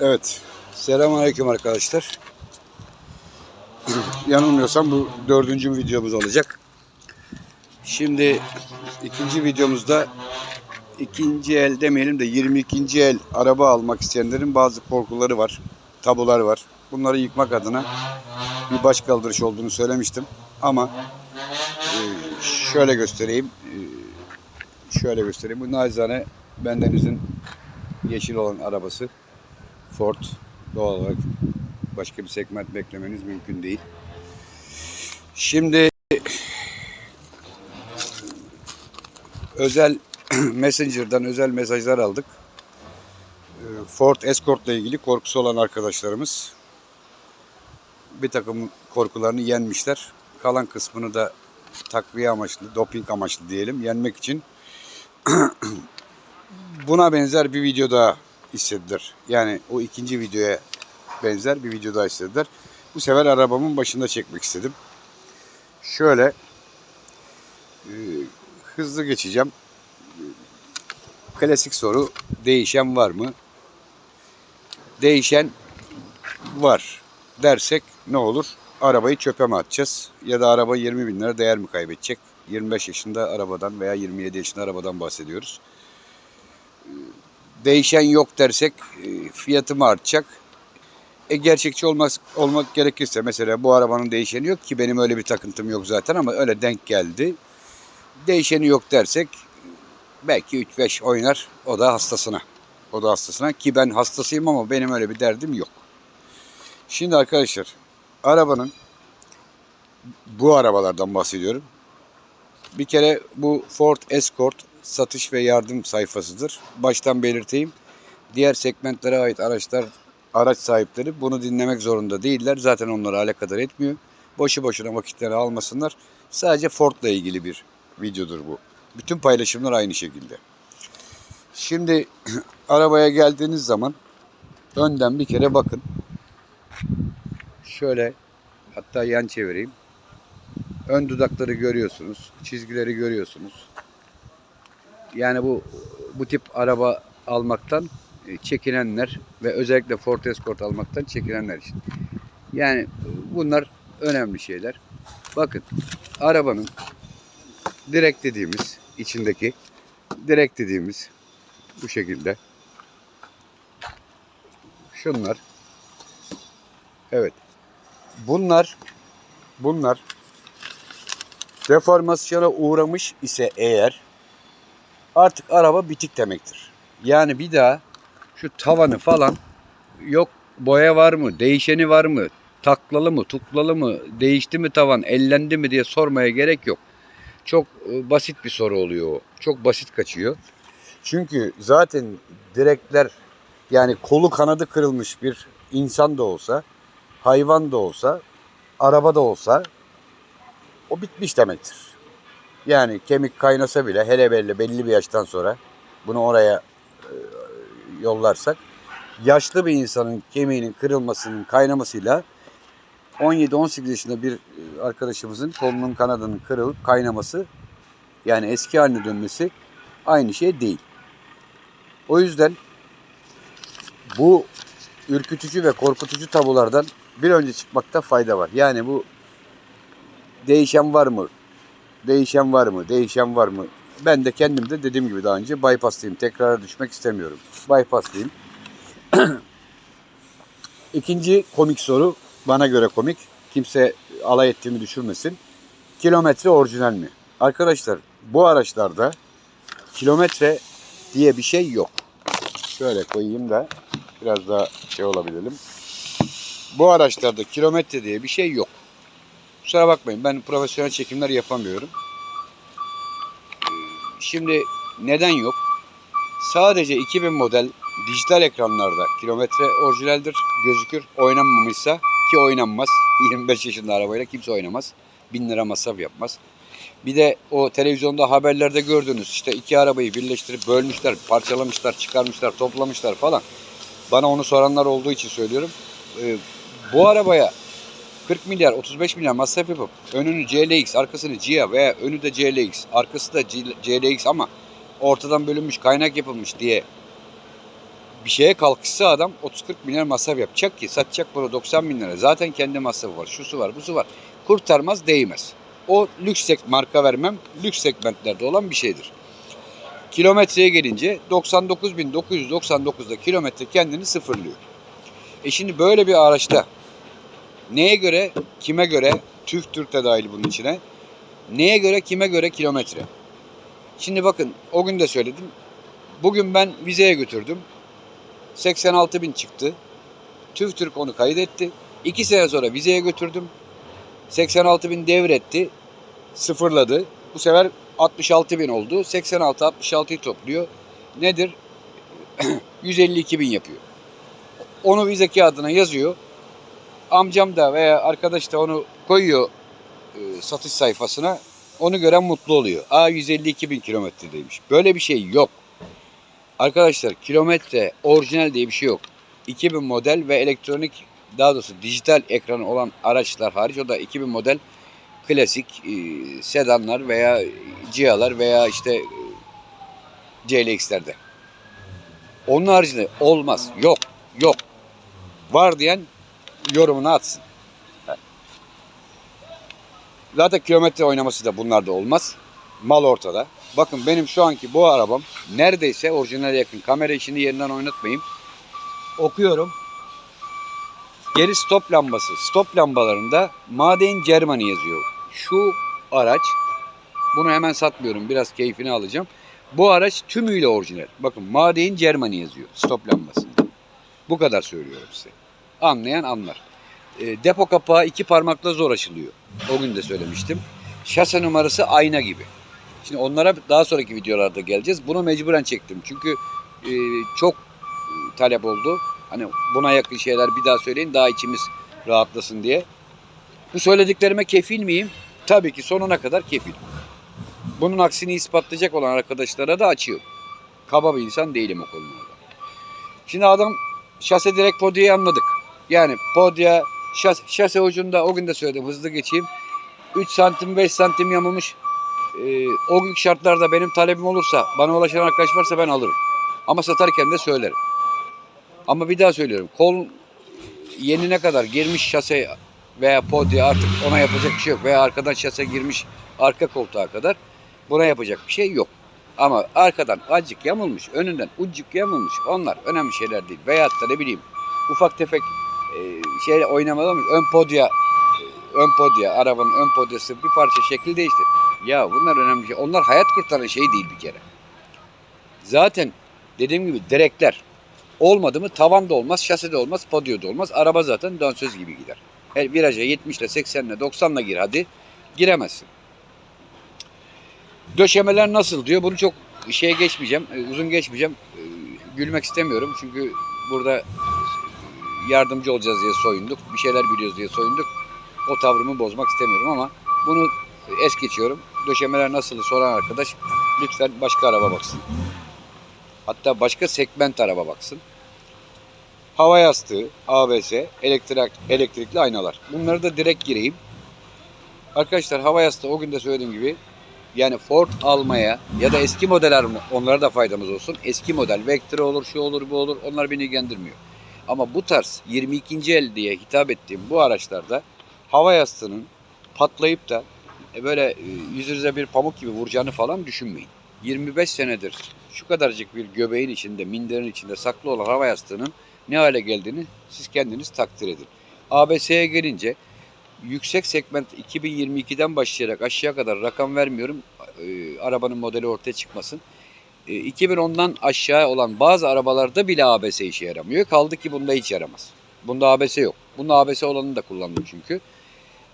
Evet. Selamünaleyküm arkadaşlar. Yanılmıyorsam bu dördüncü videomuz olacak. Şimdi ikinci videomuzda ikinci el demeyelim de 22. el araba almak isteyenlerin bazı korkuları var. Tabular var. Bunları yıkmak adına bir baş kaldırış olduğunu söylemiştim. Ama e, şöyle göstereyim. E, Şöyle göstereyim. Bu nacizane bendenizin yeşil olan arabası. Ford doğal olarak başka bir segment beklemeniz mümkün değil. Şimdi özel Messenger'dan özel mesajlar aldık. Ee, Ford Escort ile ilgili korkusu olan arkadaşlarımız bir takım korkularını yenmişler. Kalan kısmını da takviye amaçlı, doping amaçlı diyelim yenmek için buna benzer bir video daha istediler. Yani o ikinci videoya benzer bir video daha istediler. Bu sefer arabamın başında çekmek istedim. Şöyle e, hızlı geçeceğim. Klasik soru değişen var mı? Değişen var dersek ne olur? Arabayı çöpe mi atacağız? Ya da araba 20 bin lira değer mi kaybedecek? 25 yaşında arabadan veya 27 yaşında arabadan bahsediyoruz değişen yok dersek e, fiyatı mı artacak? E, gerçekçi olmak, olmak gerekirse mesela bu arabanın değişeni yok ki benim öyle bir takıntım yok zaten ama öyle denk geldi. Değişeni yok dersek belki 3-5 oynar o da hastasına. O da hastasına ki ben hastasıyım ama benim öyle bir derdim yok. Şimdi arkadaşlar arabanın bu arabalardan bahsediyorum. Bir kere bu Ford Escort satış ve yardım sayfasıdır. Baştan belirteyim. Diğer segmentlere ait araçlar, araç sahipleri bunu dinlemek zorunda değiller. Zaten onları alakadar etmiyor. Boşu boşuna vakitleri almasınlar. Sadece Ford'la ilgili bir videodur bu. Bütün paylaşımlar aynı şekilde. Şimdi arabaya geldiğiniz zaman önden bir kere bakın. Şöyle hatta yan çevireyim. Ön dudakları görüyorsunuz. Çizgileri görüyorsunuz. Yani bu bu tip araba almaktan e, çekinenler ve özellikle Ford Escort almaktan çekinenler için. Yani bunlar önemli şeyler. Bakın arabanın direkt dediğimiz içindeki direkt dediğimiz bu şekilde. Şunlar. Evet. Bunlar bunlar deformasyona uğramış ise eğer artık araba bitik demektir. Yani bir daha şu tavanı falan yok boya var mı, değişeni var mı, taklalı mı, tuklalı mı, değişti mi tavan, ellendi mi diye sormaya gerek yok. Çok e, basit bir soru oluyor o. Çok basit kaçıyor. Çünkü zaten direkler yani kolu kanadı kırılmış bir insan da olsa, hayvan da olsa, araba da olsa o bitmiş demektir. Yani kemik kaynasa bile hele belli belli bir yaştan sonra bunu oraya e, yollarsak yaşlı bir insanın kemiğinin kırılmasının kaynamasıyla 17-18 yaşında bir e, arkadaşımızın kolunun kanadının kırılıp kaynaması yani eski haline dönmesi aynı şey değil. O yüzden bu ürkütücü ve korkutucu tabulardan bir önce çıkmakta fayda var. Yani bu değişen var mı? Değişen var mı? Değişen var mı? Ben de kendim de dediğim gibi daha önce bypasslıyım. Tekrara düşmek istemiyorum. Bypasslıyım. İkinci komik soru bana göre komik. Kimse alay ettiğimi düşünmesin. Kilometre orijinal mi? Arkadaşlar bu araçlarda kilometre diye bir şey yok. Şöyle koyayım da biraz daha şey olabilelim. Bu araçlarda kilometre diye bir şey yok. Kusura bakmayın ben profesyonel çekimler yapamıyorum. Şimdi neden yok? Sadece 2000 model dijital ekranlarda kilometre orijinaldir gözükür. Oynanmamışsa ki oynanmaz. 25 yaşında arabayla kimse oynamaz. 1000 lira masraf yapmaz. Bir de o televizyonda haberlerde gördüğünüz işte iki arabayı birleştirip bölmüşler, parçalamışlar, çıkarmışlar, toplamışlar falan. Bana onu soranlar olduğu için söylüyorum. Ee, bu arabaya 40 milyar 35 milyar masraf yapıp önünü CLX arkasını GIA veya önü de CLX arkası da CLX ama ortadan bölünmüş kaynak yapılmış diye bir şeye kalkışsa adam 30-40 milyar masraf yapacak ki satacak bunu 90 bin lira. Zaten kendi masrafı var, şusu var, busu var. Kurtarmaz, değmez. O lüks marka vermem, lüks segmentlerde olan bir şeydir. Kilometreye gelince 99.999'da kilometre kendini sıfırlıyor. E şimdi böyle bir araçta neye göre, kime göre, TÜV Türk de dahil bunun içine, neye göre, kime göre kilometre? Şimdi bakın o gün de söyledim. Bugün ben vizeye götürdüm. 86 bin çıktı. TÜV Türk onu kaydetti. İki sene sonra vizeye götürdüm. 86 bin devretti. Sıfırladı. Bu sefer 66 bin oldu. 86-66'yı topluyor. Nedir? 152 bin yapıyor. Onu vize kağıdına yazıyor. Amcam da veya arkadaş da onu koyuyor e, satış sayfasına. Onu gören mutlu oluyor. Aa 152 bin kilometredeymiş. Böyle bir şey yok. Arkadaşlar kilometre orijinal diye bir şey yok. 2000 model ve elektronik daha doğrusu dijital ekranı olan araçlar hariç o da 2000 model klasik e, sedanlar veya Cia'lar veya işte e, CLX'lerde. Onun haricinde olmaz. Yok. Yok. Var diyen yorumunu atsın. Zaten kilometre oynaması da bunlarda olmaz. Mal ortada. Bakın benim şu anki bu arabam neredeyse orijinale yakın. Kamera işini yerinden oynatmayayım. Okuyorum. Geri stop lambası. Stop lambalarında Made in Germany yazıyor. Şu araç bunu hemen satmıyorum. Biraz keyfini alacağım. Bu araç tümüyle orijinal. Bakın Made in Germany yazıyor stop lambası. Bu kadar söylüyorum size. Anlayan anlar. E, depo kapağı iki parmakla zor açılıyor. O gün de söylemiştim. Şase numarası ayna gibi. Şimdi onlara daha sonraki videolarda geleceğiz. Bunu mecburen çektim. Çünkü e, çok talep oldu. Hani buna yakın şeyler bir daha söyleyin daha içimiz rahatlasın diye. Bu söylediklerime kefil miyim? Tabii ki sonuna kadar kefilim. Bunun aksini ispatlayacak olan arkadaşlara da açıyorum. Kaba bir insan değilim o konularda. Şimdi adam şase direkt podyayı anladık. Yani podya şase, şase ucunda o gün de söyledim hızlı geçeyim. 3 santim 5 santim yamulmuş. Ee, o gün şartlarda benim talebim olursa bana ulaşan arkadaş varsa ben alırım. Ama satarken de söylerim. Ama bir daha söylüyorum. Kol yenine kadar girmiş şase veya podya artık ona yapacak bir şey yok. Veya arkadan şase girmiş arka koltuğa kadar buna yapacak bir şey yok. Ama arkadan acık yamulmuş, önünden ucuk yamulmuş. Onlar önemli şeyler değil. Veyahut da ne bileyim ufak tefek e, şeyle oynamalı mı? Ön podya, ön podya, arabanın ön podyası bir parça şekil değiştir. Ya bunlar önemli şey. Onlar hayat kurtaran şey değil bir kere. Zaten dediğim gibi direkler olmadı mı tavan da olmaz, şase de olmaz, podyo da olmaz. Araba zaten dansöz gibi gider. Her viraja 70 ile 80 ile 90 ile gir hadi giremezsin. Döşemeler nasıl diyor. Bunu çok şeye geçmeyeceğim, e, uzun geçmeyeceğim. E, Gülmek istemiyorum çünkü burada yardımcı olacağız diye soyunduk. Bir şeyler biliyoruz diye soyunduk. O tavrımı bozmak istemiyorum ama bunu es geçiyorum. Döşemeler nasıl soran arkadaş lütfen başka araba baksın. Hatta başka segment araba baksın. Hava yastığı, ABS, elektrik, elektrikli aynalar. Bunları da direkt gireyim. Arkadaşlar hava yastığı o gün de söylediğim gibi yani Ford almaya ya da eski model alma- onlara da faydamız olsun. Eski model Vectra olur, şu olur, bu olur. Onlar beni ilgilendirmiyor. Ama bu tarz 22. el diye hitap ettiğim bu araçlarda hava yastığının patlayıp da e, böyle e, yüzünüze bir pamuk gibi vuracağını falan düşünmeyin. 25 senedir şu kadarcık bir göbeğin içinde, minderin içinde saklı olan hava yastığının ne hale geldiğini siz kendiniz takdir edin. ABS'ye gelince yüksek segment 2022'den başlayarak aşağıya kadar rakam vermiyorum. E, arabanın modeli ortaya çıkmasın. E, 2010'dan aşağı olan bazı arabalarda bile ABS işe yaramıyor. Kaldı ki bunda hiç yaramaz. Bunda ABS yok. Bunda ABS olanını da kullandım çünkü.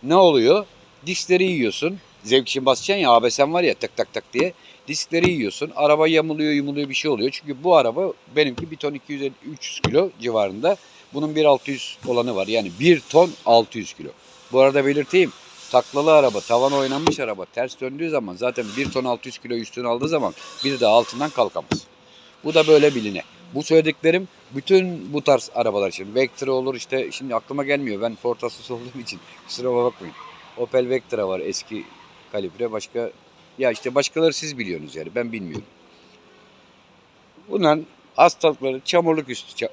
Ne oluyor? Diskleri yiyorsun. Zevk için basacaksın ya ABS'm var ya tak tak tak diye. Diskleri yiyorsun. Araba yamuluyor yumuluyor bir şey oluyor. Çünkü bu araba benimki 1 ton 250 300 kilo civarında. Bunun 1.600 olanı var. Yani 1 ton 600 kilo. Bu arada belirteyim. Taklalı araba, tavan oynanmış araba ters döndüğü zaman zaten 1 ton 600 kilo üstüne aldığı zaman bir daha altından kalkamaz. Bu da böyle biline. Bu söylediklerim bütün bu tarz arabalar için. Vectra olur işte şimdi aklıma gelmiyor. Ben Ford hastası olduğum için kusura bakmayın. Opel Vectra var eski kalibre. Başka ya işte başkaları siz biliyorsunuz yani ben bilmiyorum. Bundan Hastalıkları çamurluk üstü, ça-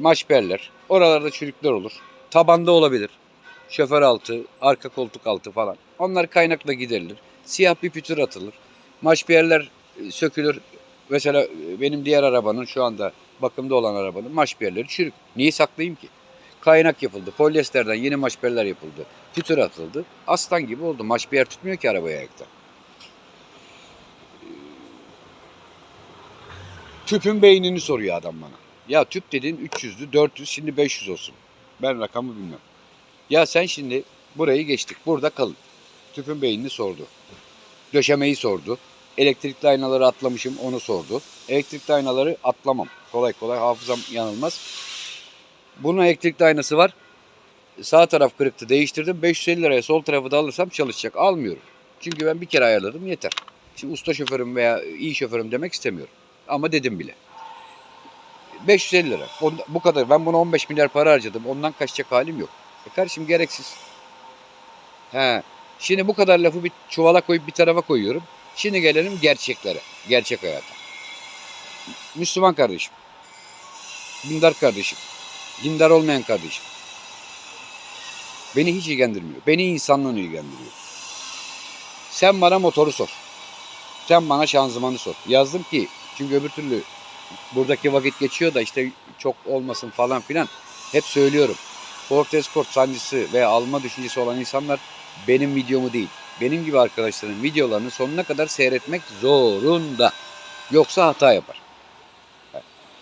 maşperler. Oralarda çürükler olur. Tabanda olabilir. Şoför altı, arka koltuk altı falan. Onlar kaynakla giderilir. Siyah bir pütür atılır. Maşpiyerler e, sökülür. Mesela e, benim diğer arabanın şu anda bakımda olan arabanın maşpiyerleri çürük. Niye saklayayım ki? Kaynak yapıldı. Polyesterden yeni maşpiyerler yapıldı. Pütür atıldı. Aslan gibi oldu. Maşpiyer tutmuyor ki arabaya ayakta. Tüpün beynini soruyor adam bana. Ya tüp dediğin 300'lü, 400, şimdi 500 olsun. Ben rakamı bilmem. Ya sen şimdi burayı geçtik. Burada kalın. Tüpün beynini sordu. Döşemeyi sordu. Elektrikli aynaları atlamışım onu sordu. Elektrikli aynaları atlamam. Kolay kolay hafızam yanılmaz. Bunun elektrikli aynası var. Sağ taraf kırıktı değiştirdim. 550 liraya sol tarafı da alırsam çalışacak. Almıyorum. Çünkü ben bir kere ayarladım yeter. Şimdi usta şoförüm veya iyi şoförüm demek istemiyorum. Ama dedim bile. 550 lira. Bu kadar. Ben buna 15 milyar para harcadım. Ondan kaçacak halim yok. E kardeşim gereksiz. He. Şimdi bu kadar lafı bir çuvala koyup bir tarafa koyuyorum. Şimdi gelelim gerçeklere. Gerçek hayata. Müslüman kardeşim. Dindar kardeşim. Dindar olmayan kardeşim. Beni hiç ilgilendirmiyor. Beni insanlığın ilgilendiriyor. Sen bana motoru sor. Sen bana şanzımanı sor. Yazdım ki çünkü öbür türlü buradaki vakit geçiyor da işte çok olmasın falan filan. Hep söylüyorum. Ford Escort sancısı veya alma düşüncesi olan insanlar benim videomu değil. Benim gibi arkadaşların videolarını sonuna kadar seyretmek zorunda. Yoksa hata yapar.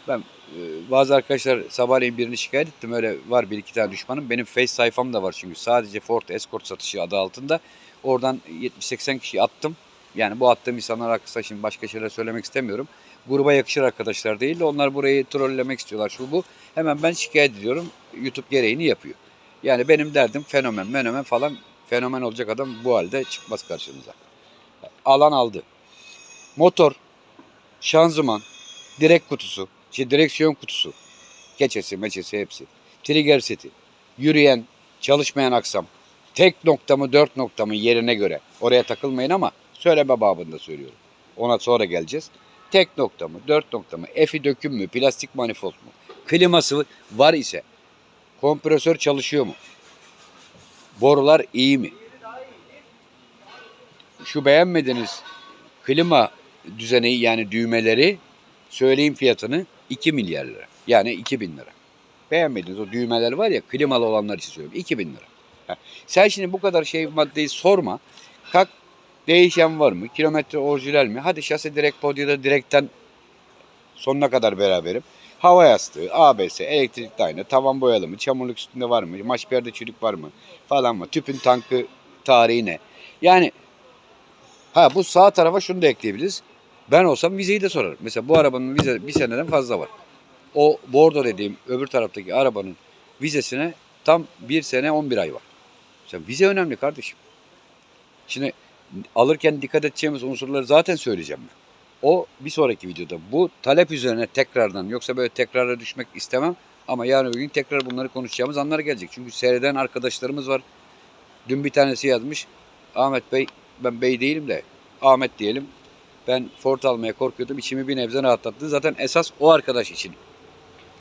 Ben e, bazı arkadaşlar sabahleyin birini şikayet ettim. Öyle var bir iki tane düşmanım. Benim face sayfam da var çünkü. Sadece Ford Escort satışı adı altında. Oradan 70-80 kişi attım. Yani bu attığım insanlar hakkında şimdi başka şeyler söylemek istemiyorum. Gruba yakışır arkadaşlar değil de onlar burayı trollemek istiyorlar şu bu. Hemen ben şikayet ediyorum. YouTube gereğini yapıyor. Yani benim derdim fenomen, fenomen falan fenomen olacak adam bu halde çıkmaz karşınıza. Alan aldı. Motor, şanzıman, direk kutusu, şey direksiyon kutusu, keçesi, meçesi hepsi. Trigger seti, yürüyen, çalışmayan aksam, tek nokta mı dört nokta mı yerine göre. Oraya takılmayın ama söyleme babında söylüyorum. Ona sonra geleceğiz. Tek nokta mı, dört nokta mı, efi döküm mü, plastik manifold mu, kliması var ise, kompresör çalışıyor mu, borular iyi mi? Şu beğenmediğiniz klima düzeneği yani düğmeleri söyleyeyim fiyatını 2 milyar lira. Yani 2000 lira. Beğenmediğiniz o düğmeler var ya klimalı olanlar için söylüyorum 2000 lira. Sen şimdi bu kadar şey maddeyi sorma. Kalk değişen var mı? Kilometre orijinal mi? Hadi şase direkt podyoda direkten sonuna kadar beraberim. Hava yastığı, ABS, elektrikli ayna, tavan boyalı mı, çamurluk üstünde var mı, maşperde çürük var mı falan mı, tüpün tankı tarihi ne? Yani ha bu sağ tarafa şunu da ekleyebiliriz. Ben olsam vizeyi de sorarım. Mesela bu arabanın vize bir seneden fazla var. O bordo dediğim öbür taraftaki arabanın vizesine tam bir sene 11 ay var. Mesela vize önemli kardeşim. Şimdi alırken dikkat edeceğimiz unsurları zaten söyleyeceğim ben. O bir sonraki videoda. Bu talep üzerine tekrardan yoksa böyle tekrara düşmek istemem. Ama yarın bir gün tekrar bunları konuşacağımız anlar gelecek. Çünkü seyreden arkadaşlarımız var. Dün bir tanesi yazmış. Ahmet Bey, ben bey değilim de Ahmet diyelim. Ben Ford almaya korkuyordum. İçimi bir nebze rahatlattı. Zaten esas o arkadaş için.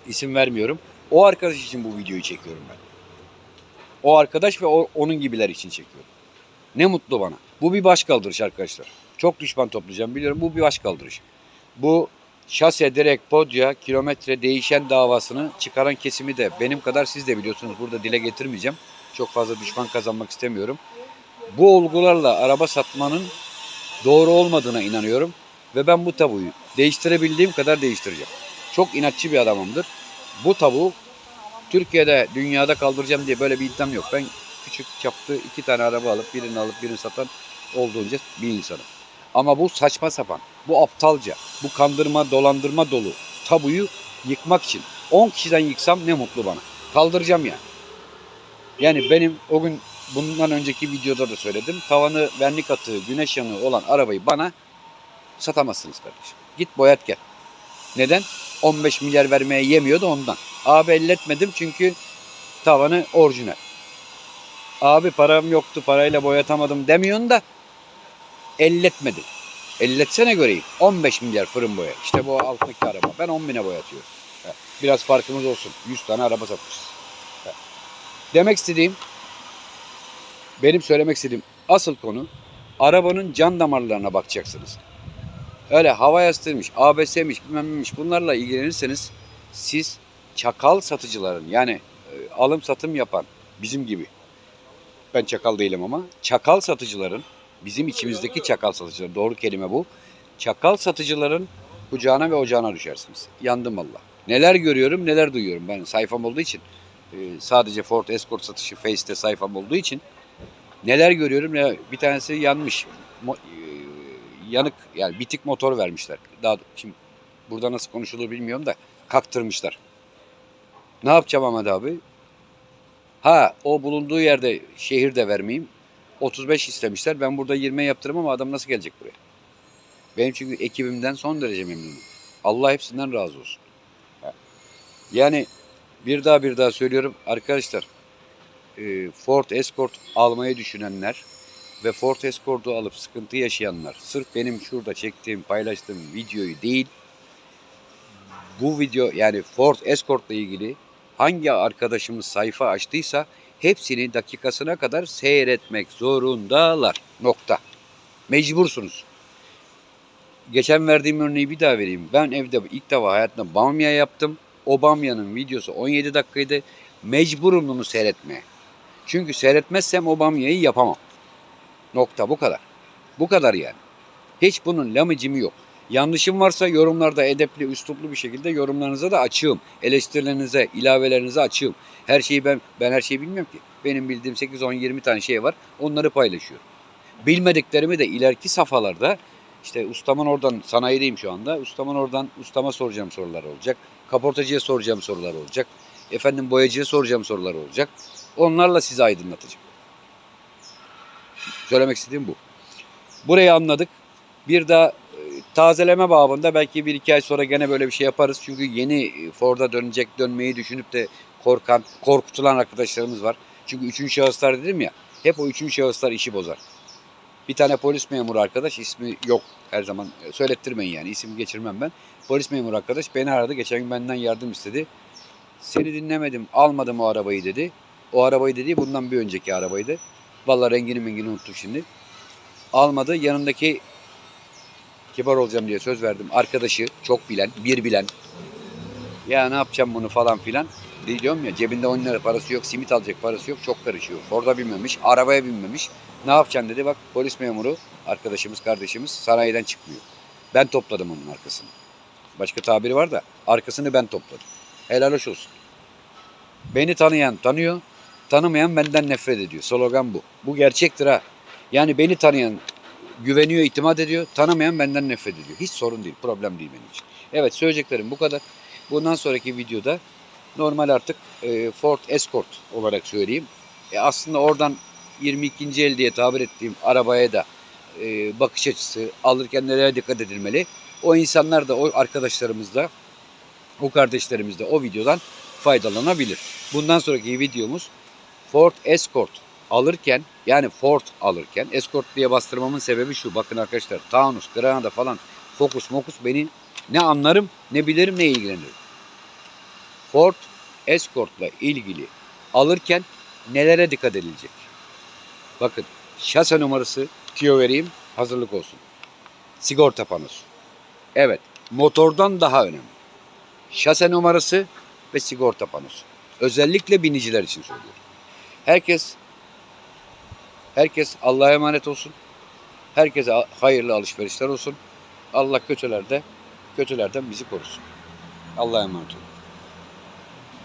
İsim vermiyorum. O arkadaş için bu videoyu çekiyorum ben. O arkadaş ve o, onun gibiler için çekiyorum. Ne mutlu bana. Bu bir baş kaldırış arkadaşlar. Çok düşman toplayacağım biliyorum. Bu bir baş kaldırış. Bu şase, direkt, podya, kilometre değişen davasını çıkaran kesimi de benim kadar siz de biliyorsunuz. Burada dile getirmeyeceğim. Çok fazla düşman kazanmak istemiyorum. Bu olgularla araba satmanın doğru olmadığına inanıyorum. Ve ben bu tabuyu değiştirebildiğim kadar değiştireceğim. Çok inatçı bir adamımdır. Bu tabu Türkiye'de, dünyada kaldıracağım diye böyle bir iddiam yok. Ben küçük çaplı iki tane araba alıp birini alıp birini satan olduğunca bir insanım. Ama bu saçma sapan, bu aptalca, bu kandırma, dolandırma dolu tabuyu yıkmak için 10 kişiden yıksam ne mutlu bana. Kaldıracağım yani. Yani benim o gün bundan önceki videoda da söyledim. Tavanı vernik atığı, güneş yanığı olan arabayı bana satamazsınız kardeşim. Git boyat gel. Neden? 15 milyar vermeye yemiyor da ondan. Abi elletmedim çünkü tavanı orijinal. Abi param yoktu parayla boyatamadım demiyorsun da elletmedi. Elletsene göreyim. 15 milyar fırın boya. İşte bu alttaki araba. Ben 10 bine boyatıyorum. Biraz farkımız olsun. 100 tane araba satmışız. Demek istediğim, benim söylemek istediğim asıl konu arabanın can damarlarına bakacaksınız. Öyle hava yastığıymış, ABS'miş, bilmem neymiş bunlarla ilgilenirseniz siz çakal satıcıların yani e, alım satım yapan bizim gibi ben çakal değilim ama çakal satıcıların bizim içimizdeki çakal satıcılar doğru kelime bu. Çakal satıcıların kucağına ve ocağına düşersiniz. Yandım Allah. Neler görüyorum neler duyuyorum. Ben sayfam olduğu için e, sadece Ford Escort satışı Face'te sayfam olduğu için neler görüyorum ne bir tanesi yanmış. E, yanık yani bitik motor vermişler. Daha şimdi burada nasıl konuşulur bilmiyorum da kaktırmışlar. Ne yapacağım Ahmet abi? Ha o bulunduğu yerde şehirde vermeyeyim. 35 istemişler. Ben burada 20 yaptırım ama adam nasıl gelecek buraya? Benim çünkü ekibimden son derece memnunum. Allah hepsinden razı olsun. Yani bir daha bir daha söylüyorum arkadaşlar. e, Ford Escort almayı düşünenler ve Ford Escort'u alıp sıkıntı yaşayanlar sırf benim şurada çektiğim, paylaştığım videoyu değil bu video yani Ford Escort'la ilgili hangi arkadaşımız sayfa açtıysa hepsini dakikasına kadar seyretmek zorundalar. Nokta. Mecbursunuz. Geçen verdiğim örneği bir daha vereyim. Ben evde ilk defa hayatımda bamya yaptım. O bamyanın videosu 17 dakikaydı. Mecburum bunu seyretmeye. Çünkü seyretmezsem o bamyayı yapamam. Nokta bu kadar. Bu kadar yani. Hiç bunun lamıcımı yok. Yanlışım varsa yorumlarda edepli, üsluplu bir şekilde yorumlarınıza da açığım. Eleştirilerinize, ilavelerinize açığım. Her şeyi ben ben her şeyi bilmiyorum ki. Benim bildiğim 8 10 20 tane şey var. Onları paylaşıyorum. Bilmediklerimi de ileriki safhalarda işte ustamın oradan sanayideyim şu anda. Ustamın oradan ustama soracağım sorular olacak. Kaportacıya soracağım sorular olacak. Efendim boyacıya soracağım sorular olacak. Onlarla sizi aydınlatacağım. Söylemek istediğim bu. Burayı anladık. Bir daha tazeleme babında belki bir iki ay sonra gene böyle bir şey yaparız. Çünkü yeni Ford'a dönecek dönmeyi düşünüp de korkan, korkutulan arkadaşlarımız var. Çünkü üçüncü şahıslar dedim ya hep o üçüncü şahıslar işi bozar. Bir tane polis memuru arkadaş ismi yok her zaman e, söylettirmeyin yani isim geçirmem ben. Polis memuru arkadaş beni aradı geçen gün benden yardım istedi. Seni dinlemedim almadım o arabayı dedi. O arabayı dedi bundan bir önceki arabaydı. Vallahi rengini mengini unuttum şimdi. Almadı yanındaki kibar olacağım diye söz verdim. Arkadaşı çok bilen, bir bilen. Ya ne yapacağım bunu falan filan. Diyorum ya cebinde 10 lira parası yok, simit alacak parası yok. Çok karışıyor. Ford'a binmemiş, arabaya binmemiş. Ne yapacaksın dedi. Bak polis memuru, arkadaşımız, kardeşimiz sanayiden çıkmıyor. Ben topladım onun arkasını. Başka tabiri var da arkasını ben topladım. Helal hoş olsun. Beni tanıyan tanıyor, tanımayan benden nefret ediyor. Slogan bu. Bu gerçektir ha. Yani beni tanıyan güveniyor, itimat ediyor. Tanımayan benden nefret ediyor. Hiç sorun değil, problem değil benim için. Evet söyleyeceklerim bu kadar. Bundan sonraki videoda normal artık e, Ford Escort olarak söyleyeyim. E, aslında oradan 22. el diye tabir ettiğim arabaya da e, bakış açısı, alırken nelere dikkat edilmeli. O insanlar da, o arkadaşlarımız da, o kardeşlerimiz de o videodan faydalanabilir. Bundan sonraki videomuz Ford Escort alırken yani Ford alırken Escort diye bastırmamın sebebi şu. Bakın arkadaşlar Taunus, Granada falan Focus, Mocus beni ne anlarım, ne bilirim, ne ilgilenirim. Ford Escort'la ilgili alırken nelere dikkat edilecek? Bakın şase numarası tüyo vereyim hazırlık olsun. Sigorta panosu. Evet motordan daha önemli. Şase numarası ve sigorta panosu. Özellikle biniciler için söylüyorum. Herkes herkes Allah'a emanet olsun. Herkese hayırlı alışverişler olsun. Allah kötülerde kötülerden bizi korusun. Allah'a emanet olun.